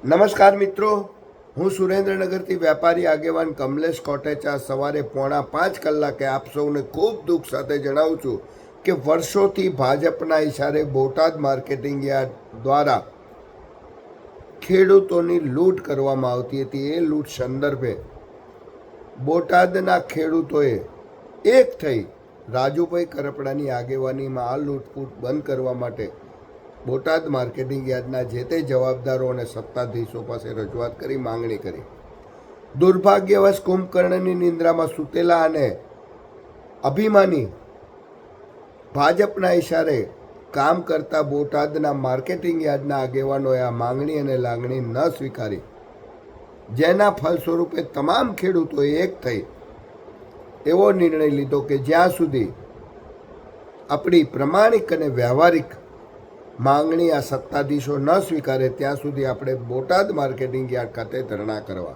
નમસ્કાર મિત્રો. હું સુરેન્દ્રનગરથી વેપારી આગેવાન કમલેશ કોટેચા સવારે પોણા પાંચ કલાકે આપ સૌને ખૂબ દુઃખ સાથે જણાવું છું કે વર્ષોથી ભાજપના ઇશારે બોટાદ માર્કેટિંગ યાર્ડ દ્વારા ખેડૂતોની લૂંટ કરવામાં આવતી હતી. એ લૂંટ સંદર્ભે બોટાદના ખેડૂતોએ એક થઈ રાજુભાઈ કરપડાની આગેવાનીમાં આ લૂંટફૂટ બંધ કરવા માટે બોટાદ માર્કેટિંગ યાર્ડના જે તે જવાબદારો અને સત્તાધીશો પાસે રજૂઆત કરી માંગણી કરી. દુર્ભાગ્યવશ કુંભકર્ણની નિંદ્રામાં સૂતેલા અને અભિમાની ભાજપના ઇશારે કામ કરતા બોટાદના માર્કેટિંગ યાર્ડના આગેવાનોએ આ માંગણી અને લાગણી ન સ્વીકારી. જેના ફલસ્વરૂપે તમામ ખેડૂતોએ એક થઈ એવો નિર્ણય લીધો કે જ્યાં સુધી આપણી પ્રમાણિક અને વ્યવહારિક માંગણી આ સત્તાધીશો ન સ્વીકારે ત્યાં સુધી આપણે બોટાદ માર્કેટિંગ યાર્ડ ખાતે ધરણા કરવા.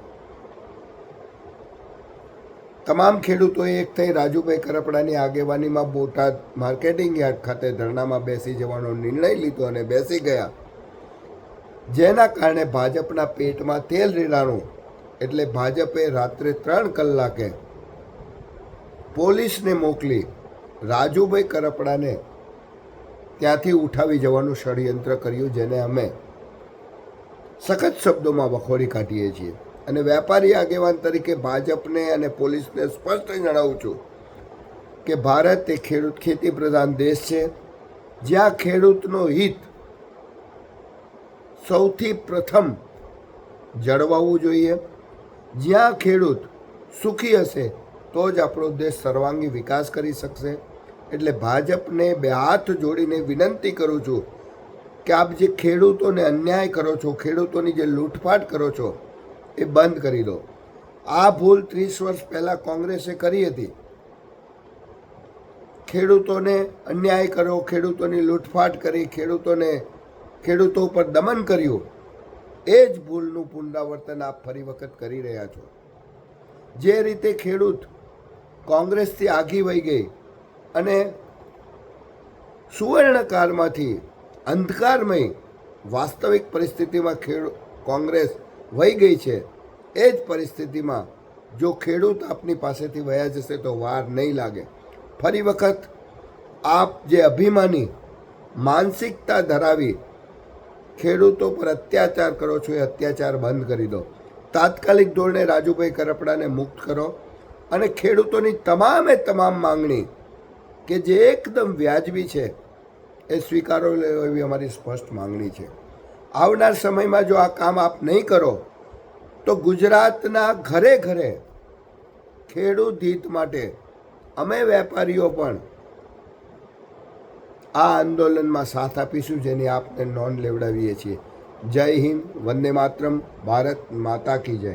તમામ ખેડૂતોએ એક થઈ રાજુભાઈ કરપડાની આગેવાનીમાં બોટાદ માર્કેટિંગ યાર્ડ ખાતે ધરણામાં બેસી જવાનો નિર્ણય લીધો અને બેસી ગયા. જેના કારણે ભાજપના પેટમાં તેલ રેડાણું, એટલે ભાજપે રાત્રે ત્રણ કલાકે પોલીસને મોકલી રાજુભાઈ કરપડાને ત્યાંથી ઉઠાવી જવાનું ષડયંત્ર કર્યું, જેને અમે સખત શબ્દોમાં વખોડી કાઢીએ છીએ. અને વેપારી આગેવાન તરીકે ભાજપને અને પોલીસને સ્પષ્ટ જણાવું છું કે ભારત એ ખેડૂત ખેતી પ્રધાન દેશ છે. જ્યાં ખેડૂતનો હિત સૌથી પ્રથમ જળવાવું જોઈએ. જ્યાં ખેડૂત સુખી હશે, તો જ આપણો દેશ સર્વાંગી વિકાસ કરી શકશે. એટલે ભાજપને બે હાથ જોડીને વિનંતી કરું છું કે આપ જે ખેડૂતોને અન્યાય કરો છો, ખેડૂતોની જે લૂંટફાટ કરો છો, એ બંધ કરી દો. આ ભૂલ ત્રીસ વર્ષ પહેલાં કોંગ્રેસે કરી હતી. ખેડૂતોને અન્યાય કર્યો ખેડૂતોની લૂંટફાટ કરી, ખેડૂતોને, ખેડૂતો ઉપર દમન કર્યું, એ જ ભૂલનું પુનરાવર્તન આપ ફરી વખત કરી રહ્યા છો. જે રીતે ખેડૂત કોંગ્રેસથી આગી વહી ગઈ અને સુવર્ણકાળમાંથી અંધકારમય વાસ્તવિક પરિસ્થિતિમાં ખેડ, કોંગ્રેસ વહી ગઈ છે, એ જ પરિસ્થિતિમાં જો ખેડૂત આપની પાસેથી વયા જશે તો વાર નહીં લાગે. ફરી વખત આપ જે અભિમાની માનસિકતા ધરાવી ખેડૂતો પર અત્યાચાર કરો છો એ અત્યાચાર બંધ કરી દો. તાત્કાલિક ધોરણે રાજુભાઈ કરપડાને મુક્ત કરો અને ખેડૂતોની તમામે તમામ માંગણી કે જે એકદમ વ્યાજબી છે, એ સ્વીકારો લેવો એવી અમારી સ્પષ્ટ માંગણી છે. આવનાર સમયમાં જો આ કામ આપ નહીં કરો, તો ગુજરાતના ઘરે ઘરે ખેડૂત હિત માટે અમે વેપારીઓ પણ આ આંદોલનમાં સાથ આપીશું જેની આપને નોંધ લેવડાવીએ છીએ. જય હિન્દ, વંદે માતરમ, ભારત માતા કી જય.